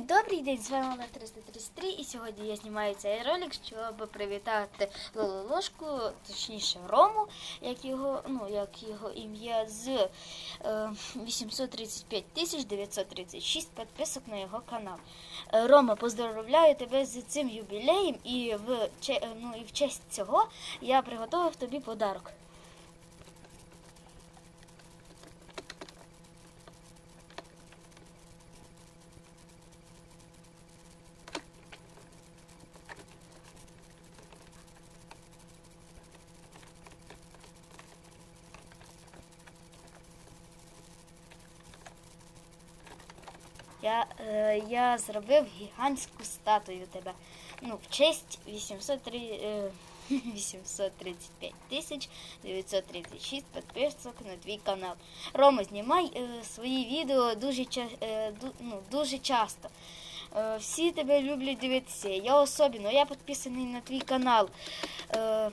Добрий день, з вами Олег 333 і сьогодні я знімаю цей ролик, щоб привітати Лолу Ложку, точніше Рому, як його, ну, як його ім'я з е, 835 тисяч 936 підписок на його канал. Е, Рома, поздравляю тебе з цим юбілеєм і в, е, ну, і в честь цього я приготував тобі подарок. Я, е, я зробив гігантську статую тебе. Ну, в честь 803, е, 835 тисяч 936 підписок на твій канал. Рома, знімай е, свої відео дуже, е, ду, ну, дуже часто. Е, всі тебе люблять дивитися. Я особливо, я підписаний на твій канал. Е,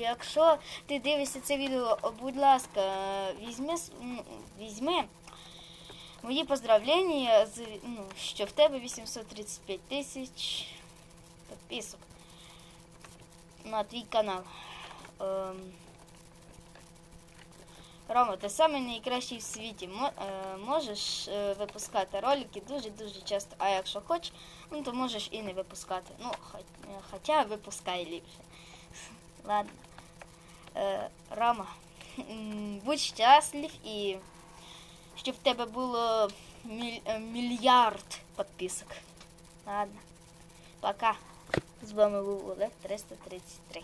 якщо ти дивишся це відео, будь ласка, візьми, візьми Мої поздравлення, з, ну, що в тебе 835 тисяч підписок на твій канал. Ем, Рома, ти самий найкращий в світі. Е, можеш е, випускати ролики дуже-дуже часто. А якщо хочеш, ну, то можеш і не випускати. Ну, е, хоча випускай ліпше. Ладно. Рома, будь щаслив і щоб в тебе було міль- е, мільярд підписок. Ладно. Пока. З вами був Олег 333.